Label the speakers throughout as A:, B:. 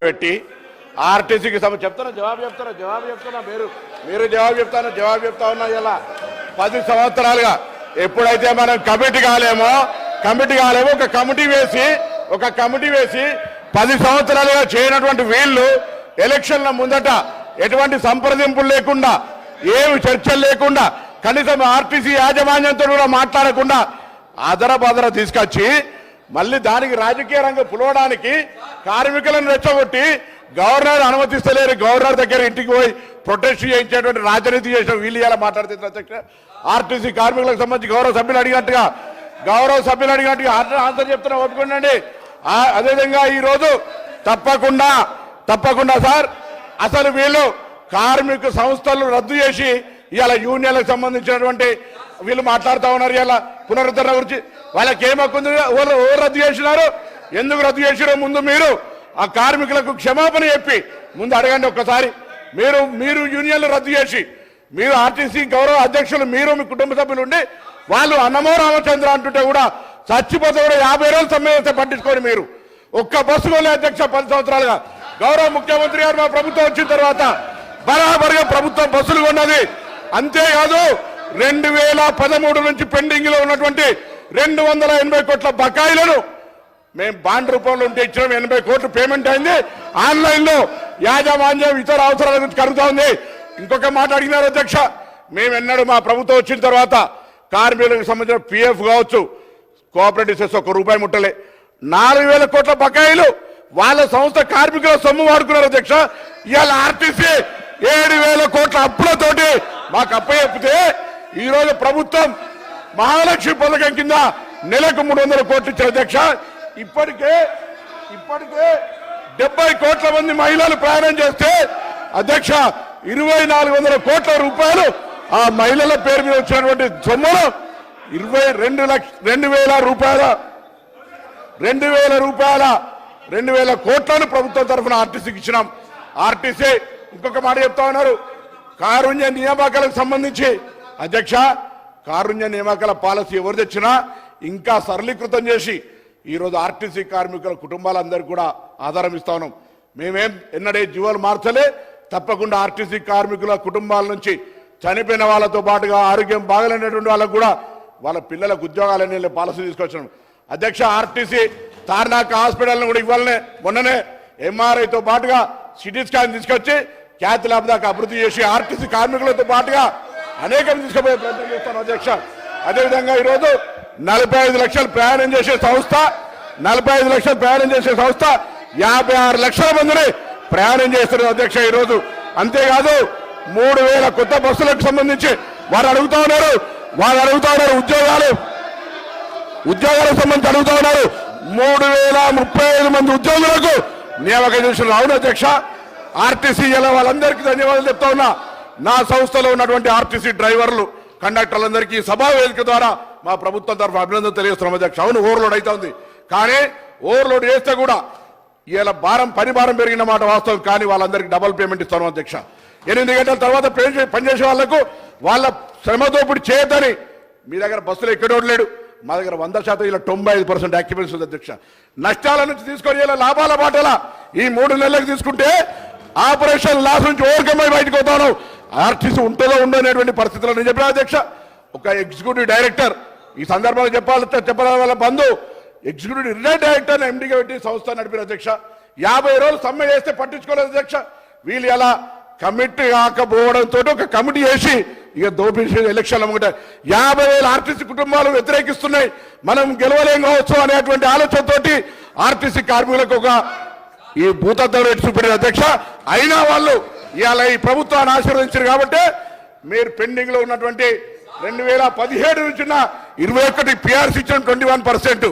A: పెట్టి ఆర్టీసీకి సమ చెప్తారా జవాబు చెప్తారా జవాబు చెప్తున్నా మీరు మీరు జవాబు చెప్తాను జవాబు చెప్తా ఉన్నా ఇలా. పది సంవత్సరాలుగా ఎప్పుడైతే మనం కమిటీ కాలేమో కమిటీ కాలేమో ఒక కమిటీ వేసి ఒక కమిటీ వేసి పది సంవత్సరాలుగా చేయనటువంటి వీళ్ళు ఎలక్షన్ల ముందట ఎటువంటి సంప్రదింపులు లేకుండా ఏమి చర్చలు లేకుండా కనీసం ఆర్టీసీ యాజమాన్యంతో కూడా మాట్లాడకుండా అదర బదర తీసుకొచ్చి మళ్ళీ దానికి రాజకీయ రంగం పులవడానికి కార్మికులను రెచ్చగొట్టి గవర్నర్ అనుమతిస్తలేరు. గవర్నర్ దగ్గర ఇంటికి పోయి ప్రొటెస్ట్ చేయించేటువంటి రాజనీతి చేసిన వీళ్ళు ఇలా మాట్లాడుతున్నారు అధ్యక్ష? ఆర్టీసీ కార్మికులకు సంబంధించి గౌరవ సభ్యులు అడిగినట్టుగా గౌరవ సభ్యులు అడిగినట్టుగా ఆన్సర్ చెప్తున్నా ఒప్పుకోండి అదేవిధంగా ఈరోజు తప్పకుండా తప్పకుండా సార్ అసలు వీళ్ళు కార్మిక సంస్థలు రద్దు చేసి ఇలా యూనియన్లకు సంబంధించినటువంటి వీళ్ళు మాట్లాడుతూ ఉన్నారు. ఇలా పునరుద్ధరణ గురించి వాళ్ళకి ఏం హక్కుంది ఎవరు ఎవరు రద్దు చేసినారు? ఎందుకు రద్దు చేసినారో ముందు మీరు ఆ కార్మికులకు క్షమాపణ చెప్పి ముందు అడగండి ఒక్కసారి. మీరు మీరు యూనియన్లు రద్దు చేసి మీరు ఆర్టీసీ గౌరవ అధ్యక్షులు మీరు మీ కుటుంబ సభ్యులు ఉండి వాళ్ళు అన్నమో రామచంద్ర అంటుంటే కూడా చచ్చిపోతే కూడా యాభై రోజులు సమ్మె పట్టించుకోండి మీరు. ఒక్క బస్సు కొలే అధ్యక్ష పది సంవత్సరాలుగా. గౌరవ ముఖ్యమంత్రి గారు మా ప్రభుత్వం వచ్చిన తర్వాత బరాబరిగా ప్రభుత్వం బస్సులు కొన్నది. అంతేకాదు రెండు వేల పదమూడు నుంచి పెండింగ్లో ఉన్నటువంటి రెండు వందల ఎనభై కోట్ల బకాయిలను మేము బాండ్ రూపంలో ఉంటే ఇచ్చినాం. ఎనభై కోట్లు పేమెంట్ అయింది. ఆన్లైన్లో యాజమాన్యం ఇతర అవసరాల గురించి కలుగుతా ఉంది ఇంకొక మాట అడిగినారు అధ్యక్ష. మేము ఎన్నడూ మా ప్రభుత్వం వచ్చిన తర్వాత కార్మికులకు సంబంధించిన పిఎఫ్ కావచ్చు కోఆపరేటివ్స్ ఒక రూపాయి ముట్టలే. నాలుగు వేల కోట్ల బకాయిలు వాళ్ళ సంస్థ కార్మికుల సొమ్ము వాడుకున్నారు అధ్యక్ష. ఇవాళ ఆర్టీసీ ఏడు వేల కోట్ల అప్పులతోటి మాకు అప్ప చెప్తే ప్రభుత్వం మహాలక్ష్మి పథకం కింద నెలకు మూడు వందల కోట్లు ఇచ్చారు అధ్యక్ష. ఇప్పటికే ఇప్పటికే డెబ్బై కోట్ల మంది మహిళలు ప్రయాణం చేస్తే అధ్యక్ష ఇరవై నాలుగు వందల కోట్ల రూపాయలు ఆ మహిళల పేరు మీద వచ్చినటువంటి సొమ్మును ఇరవై రెండు లక్ష రెండు వేల రూపాయల రెండు వేల రూపాయల రెండు వేల కోట్లను ప్రభుత్వం తరఫున ఆర్టీసీకి ఇచ్చినాం. ఆర్టీసీ ఇంకొక మాట చెప్తా ఉన్నారు. కారుణ్య నియామకాలకు సంబంధించి అధ్యక్ష కారుణ్య నియామకాల పాలసీ ఎవరు తెచ్చినా ఇంకా సరళీకృతం చేసి ఈరోజు ఆర్టీసీ కార్మికుల కుటుంబాలందరికీ కూడా ఆధారం ఇస్తా ఉన్నాం. మేమేం ఎన్నడే జీవాలు మార్చలే తప్పకుండా ఆర్టీసీ కార్మికుల కుటుంబాల నుంచి చనిపోయిన వాళ్ళతో పాటుగా ఆరోగ్యం బాగలేనటువంటి వాళ్ళకు కూడా వాళ్ళ పిల్లలకు ఉద్యోగాలనే పాలసీ తీసుకొచ్చాను. అధ్యక్ష ఆర్టీసీ తార్నాక హాస్పిటల్ని కూడా ఇవ్వాలనే మొన్ననే ఎంఆర్ఐతో పాటుగా సిటీ స్కాన్ తీసుకొచ్చి ఖ్యాతి ల్యాబ్ దాకా అభివృద్ధి చేసి ఆర్టీసీ కార్మికులతో పాటుగా అనేకం తీసుకుపోయే ప్రయత్నం చేస్తాను అధ్యక్ష. అదేవిధంగా ఈరోజు నలభై ఐదు లక్షలు ప్రయాణం చేసే సంస్థ నలభై ఐదు లక్షలు ప్రయాణం చేసే సంస్థ యాభై ఆరు లక్షల మందిని ప్రయాణం చేస్తున్నారు అధ్యక్ష ఈరోజు. అంతేకాదు మూడు వేల కొత్త బస్సులకు సంబంధించి వారు అడుగుతా ఉన్నారు వారు అడుగుతా ఉన్నారు ఉద్యోగాలు. ఉద్యోగాలకు సంబంధించి అడుగుతా ఉన్నారు. మూడు వేల ముప్పై ఐదు మంది ఉద్యోగులకు నియామకం చేసిన అవును అధ్యక్ష ఆర్టీసీ ఇలా వాళ్ళందరికీ ధన్యవాదాలు చెప్తా ఉన్నా. నా సంస్థలో ఉన్నటువంటి ఆర్టీసీ డ్రైవర్లు కండక్టర్లందరికీ సభా వేదిక ద్వారా మా ప్రభుత్వం తరఫు అభినందన తెలియజేస్తున్నాం. అధ్యక్ష అవును ఓవర్లోడ్ అవుతుంది ఉంది. కానీ ఓవర్లోడ్ చేస్తే కూడా ఇలా భారం పని భారం పెరిగిన మాట వాస్తవం. కానీ వాళ్ళందరికీ డబుల్ పేమెంట్ ఇస్తాను అధ్యక్ష. ఎనిమిది గంటల తర్వాత పనిచేసే వాళ్ళకు వాళ్ళ శ్రమదోపిడి చేయొద్దని మీ దగ్గర బస్సులు ఎక్కడోడు లేడు? మా దగ్గర వంద శాతం ఇలా తొంభై ఐదు పర్సెంట్ యాక్యుపెన్స్ ఉంది అధ్యక్ష. నష్టాల నుంచి తీసుకొని ఇలా లాభాల బాటల ఈ మూడు నెలలకు తీసుకుంటే ఆపరేషన్ లాస్ నుంచి ఓవర్కమ్ అయి బయటకు పోతాను. ఆర్టీసీ ఉంటుందో ఉండో అనేటువంటి పరిస్థితుల్లో నేను చెప్పిన అధ్యక్ష ఒక ఎగ్జిక్యూటివ్ డైరెక్టర్ ఈ సందర్భంలో చెప్పాలి చెప్పాలి వాళ్ళ బంధు ఎగ్జిక్యూటివ్ రిటైర్డ్ డైరెక్టర్ ఎండిగా పెట్టి సంస్థ నడిపిన అధ్యక్ష. యాభై రోజులు సమ్మె చేస్తే పట్టించుకోలేదు అధ్యక్ష. వీళ్ళు ఎలా కమిటీ కాకపోవడంతో ఒక కమిటీ వేసి ఇక దోపిడి ఎలక్షన్లు అమ్ముకుంటే యాభై వేల ఆర్టీసీ కుటుంబాలు వ్యతిరేకిస్తున్నాయి. మనం గెలవలేం కావచ్చు అనేటువంటి ఆలోచనతోటి ఆర్టీసీ కార్మికులకు ఒక ఈ భూతత్వం రేటు చూపెట్టిన అధ్యక్ష. అయినా వాళ్ళు ఇవాళ ఈ ప్రభుత్వాన్ని ఆశీర్వదించారు కాబట్టి మీరు పెండింగ్లో ఉన్నటువంటి రెండు వేల పదిహేడు నుంచి ఉన్న ఇరవై ఒకటి పిఆర్సీ ఇచ్చిన ట్వంటీ వన్ పర్సెంట్.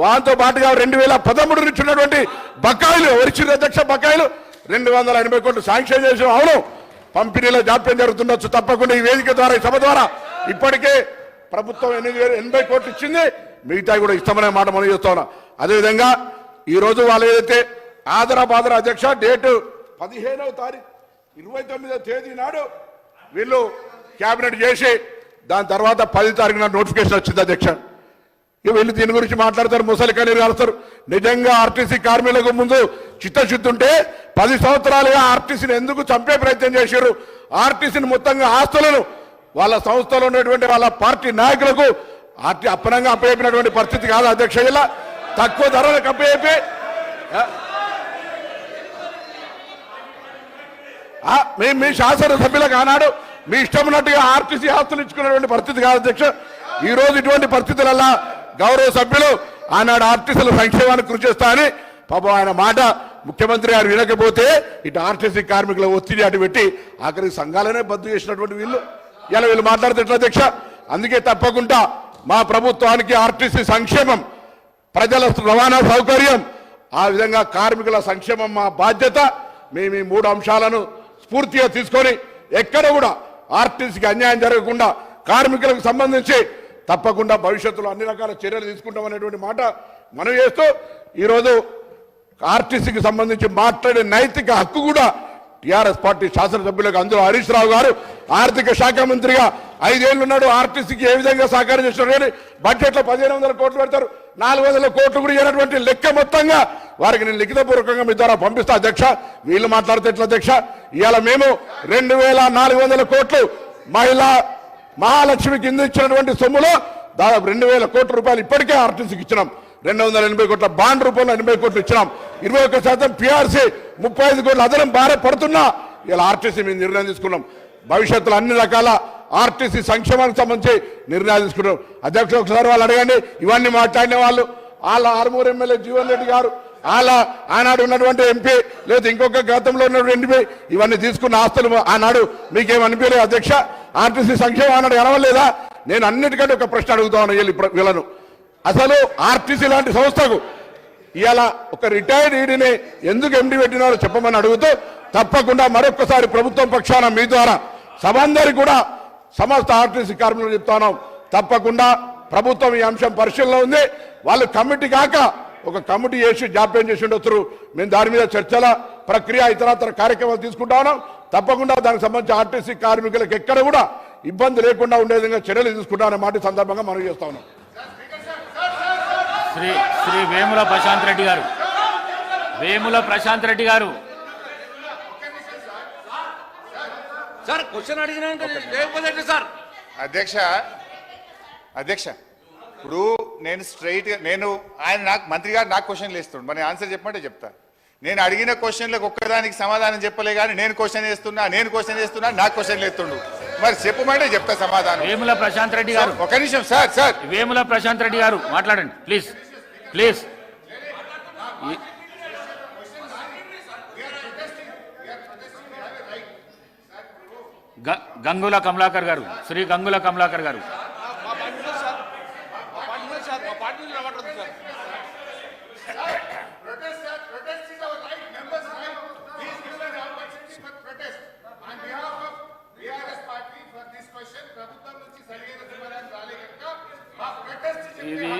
A: వాటితో పాటుగా రెండు వేల పదమూడు నుంచి ఉన్నటువంటి బకాయిలు ఎవరిచ్చిన అధ్యక్ష బకాయిలు రెండు వందల ఎనభై కోట్లు శాంక్షన్ చేసిన అవును పంపిణీలో జాప్యం జరుగుతుండొచ్చు తప్పకుండా ఈ వేదిక ద్వారా ఈ సభ ద్వారా. ఇప్పటికే ప్రభుత్వం ఎనిమిది వేల ఎనభై కోట్లు ఇచ్చింది. మిగతా కూడా ఇష్టమనే మాట మనం చేస్తా ఉన్నాం. అదేవిధంగా ఈరోజు వాళ్ళు ఏదైతే ఆదరాబాదరా అధ్యక్ష డేటు పదిహేనవ తారీఖు ఇరవై తొమ్మిదో తేదీ నాడు వీళ్ళు క్యాబినెట్ చేసి దాని తర్వాత పది తారీఖున నోటిఫికేషన్ వచ్చింది అధ్యక్ష. వీళ్ళు దీని గురించి మాట్లాడతారు ముసలి కన్నీరు కలుస్తారు. నిజంగా ఆర్టీసీ కార్మికులకు ముందు చిత్తశుద్ధి ఉంటే పది సంవత్సరాలుగా ఆర్టీసీని ఎందుకు చంపే ప్రయత్నం చేశారు? ఆర్టీసీని మొత్తంగా ఆస్తులను వాళ్ళ సంస్థలో ఉన్నటువంటి వాళ్ళ పార్టీ నాయకులకు ఆర్టీ అప్పనంగా అప్పయపినటువంటి పరిస్థితి కాదు అధ్యక్ష. ఇలా తక్కువ ధరలకు అప్పయపే మేము మీ శాసన శాసనసభ్యులకు ఆనాడు మీ ఇష్టం ఉన్నట్టుగా ఆర్టీసీ ఆస్తులు ఇచ్చుకున్నటువంటి పరిస్థితి కాదు అధ్యక్ష. ఈ రోజు ఇటువంటి పరిస్థితులల్లా గౌరవ సభ్యులు ఆనాడు ఆర్టీసీల సంక్షేమానికి కృషి చేస్తామని పాపం ఆయన మాట ముఖ్యమంత్రి గారు వినకపోతే ఇటు ఆర్టీసీ కార్మికుల ఒత్తిడి అటు పెట్టి ఆఖరికి సంఘాలనే బద్దు చేసినటువంటి వీళ్ళు. ఇలా వీళ్ళు మాట్లాడితే ఎట్లా అధ్యక్ష? అందుకే తప్పకుండా మా ప్రభుత్వానికి ఆర్టీసీ సంక్షేమం ప్రజల రవాణా సౌకర్యం ఆ విధంగా కార్మికుల సంక్షేమం మా బాధ్యత. మేము ఈ మూడు అంశాలను స్ఫూర్తిగా తీసుకొని ఎక్కడ కూడా ఆర్టీసీకి అన్యాయం జరగకుండా కార్మికులకు సంబంధించి తప్పకుండా భవిష్యత్తులో అన్ని రకాల చర్యలు తీసుకుంటాం అనేటువంటి మాట మనం చేస్తూ ఈరోజు ఆర్టీసీకి సంబంధించి మాట్లాడే నైతిక హక్కు కూడా టిఆర్ఎస్ పార్టీ శాసనసభ్యులకు అందులో హరీష్ రావు గారు ఆర్థిక శాఖ మంత్రిగా ఐదేళ్ళు ఉన్నాడు ఆర్టీసీకి ఏ విధంగా సహకారం చేస్తున్నారు కానీ బడ్జెట్లో పదిహేను వందల కోట్లు పెడతారు. నాలుగు వందల కోట్లు కూడా ఇవ్వనటువంటి లెక్క మొత్తంగా వారికి నేను లిఖితపూర్వకంగా మీ ద్వారా పంపిస్తా అధ్యక్ష. వీళ్ళు మాట్లాడితే ఎట్లా అధ్యక్ష? ఇవాళ మేము రెండు వేల నాలుగు వందల కోట్లు మహిళా మహాలక్ష్మి కింద ఇచ్చినటువంటి సొమ్ములో దాదాపు రెండు వేల కోట్ల రూపాయలు ఇప్పటికే ఆర్టీసీకి ఇచ్చినాం. రెండు వందల ఎనభై కోట్ల బాండ్ రూపంలో ఎనభై కోట్లు ఇచ్చినాం. ఇరవై ఒక్క శాతం పిఆర్సీ ముప్పై ఐదు కోట్ల అదనం భారీ పడుతున్నా. ఇలా ఆర్టీసీ మేము నిర్ణయం తీసుకున్నాం. భవిష్యత్తులో అన్ని రకాల ఆర్టీసీ సంక్షేమానికి సంబంధించి నిర్ణయాలు తీసుకున్నాం అధ్యక్షుడు ఒకసారి వాళ్ళు అడగండి ఇవన్నీ మాట్లాడిన వాళ్ళు. వాళ్ళ ఆరుమూరు ఎమ్మెల్యే జీవన్ రెడ్డి గారు వాళ్ళ ఆనాడు ఉన్నటువంటి ఎంపీ లేదా ఇంకొక గతంలో ఉన్నటువంటి ఎంపీ ఇవన్నీ తీసుకున్న ఆస్తులు ఆనాడు మీకేమనిపించలేదు అధ్యక్ష? ఆర్టీసీ సంక్షేమం ఆనాడు కనవలేదా నేను అన్నిటికంటే ఒక ప్రశ్న అడుగుతా ఉన్నాను వీళ్ళు వీళ్ళను. అసలు ఆర్టీసీ లాంటి సంస్థకు ఇవాళ ఒక రిటైర్డ్ ఈడీని ఎందుకు ఎండి పెట్టినారో చెప్పమని అడుగుతూ తప్పకుండా మరొకసారి ప్రభుత్వం పక్షాన మీ ద్వారా సభందరికి కూడా సమస్త ఆర్టీసీ కార్మికులు చెప్తాను తప్పకుండా ప్రభుత్వం ఈ అంశం పరిశీలనలో ఉంది. వాళ్ళు కమిటీ కాక ఒక కమిటీ చేసి జాప్యం చేసి ఉండొచ్చు మేము దాని మీద చర్చల ప్రక్రియ ఇతరతర కార్యక్రమాలు తీసుకుంటా ఉన్నాం. తప్పకుండా దానికి సంబంధించి ఆర్టీసీ కార్మికులకు ఎక్కడ కూడా ఇబ్బంది లేకుండా ఉండే విధంగా చర్యలు తీసుకుంటామనే మాట సందర్భంగా మనం చేస్తా ఉన్నాం.
B: శ్రీ శ్రీ వేముల ప్రశాంత్ రెడ్డి గారు. వేముల ప్రశాంత్ రెడ్డి గారు.
C: సార్ క్వశ్చన్ అడిగినాక లేకపోతే సార్.
D: అధ్యక్ష అధ్యక్ష ఇప్పుడు నేను స్ట్రైట్ నేను ఆయన నాకు మంత్రి గారు నాకు క్వశ్చన్లు ఇస్తుండు. మరి ఆన్సర్ చెప్పమంటే చెప్తా. నేను అడిగిన క్వశ్చన్లకు ఒక్కదానికి సమాధానం చెప్పలే కానీ నేను క్వశ్చన్ వేస్తున్నా నేను క్వశ్చన్ వేస్తున్నా నాకు క్వశ్చన్లు ఎత్తుండు మరి చెప్పమంటే చెప్తా సమాధానం.
B: వేముల ప్రశాంత్ రెడ్డి గారు.
D: ఒక నిమిషం సార్ సార్.
B: వేముల ప్రశాంత్ రెడ్డి గారు మాట్లాడండి. ప్లీజ్ ప్లీజ్ ఈ- గ- గంగుల కమలాకర్ గారు శ్రీ గంగుల కమలాకర్ గారు. ఇది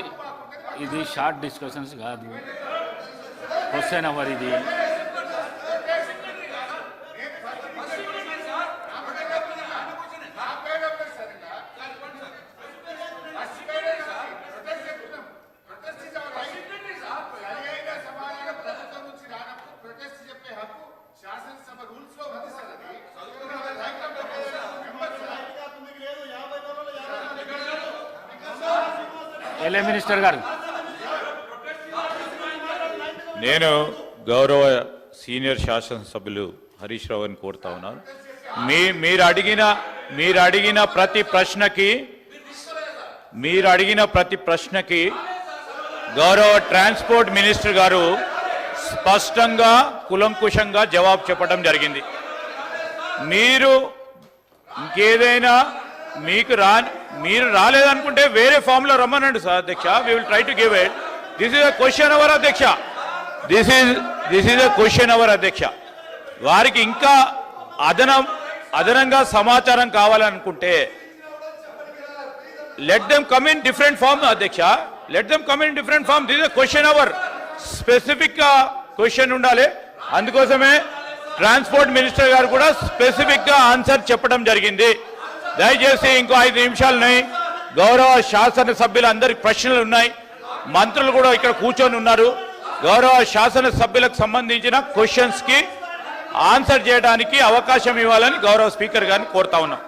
B: ఇది షార్ట్ డిస్కషన్స్ కాదు. క్వశ్చన్ అవర్ ఇది. ఎల్ఏ మినిస్టర్ గారు.
E: నేను గౌరవ సీనియర్ శాసనసభ్యులు హరీష్ రావుని కోరుతా ఉన్నాను మీ మీరు అడిగిన మీరు అడిగిన ప్రతి ప్రశ్నకి మీరు అడిగిన ప్రతి ప్రశ్నకి గౌరవ ట్రాన్స్పోర్ట్ మినిస్టర్ గారు స్పష్టంగా కులంకుశంగా జవాబు చెప్పడం జరిగింది. మీరు ఇంకేదైనా మీకు రాని మీరు రాలేదనుకుంటే వేరే ఫామ్లో రమ్మనండి సార్ అధ్యక్ష. We will try to give it this is a question hour అధ్యక్ష. This is this is a question hour అధ్యక్ష. వారికి ఇంకా అదనం అదనంగా సమాచారం కావాలనుకుంటే let them come in different form అధ్యక్ష. Let them come in different form this question hour స్పెసిఫిక్గా క్వశ్చన్ ఉండాలి. అందుకోసమే ట్రాన్స్పోర్ట్ మినిస్టర్ గారు కూడా స్పెసిఫిక్గా ఆన్సర్ చెప్పడం జరిగింది. దయచేసి ఇంకో ఐదు నిమిషాలు ఉన్నాయి. గౌరవ శాసనసభ్యులందరికీ ప్రశ్నలు ఉన్నాయి. మంత్రులు కూడా ఇక్కడ కూర్చొని ఉన్నారు. గౌరవ శాసనసభ్యులకు సంబంధించిన క్వశ్చన్స్కి ఆన్సర్ చేయడానికి అవకాశం ఇవ్వాలని గౌరవ స్పీకర్ గారిని కోరుతా ఉన్నాం.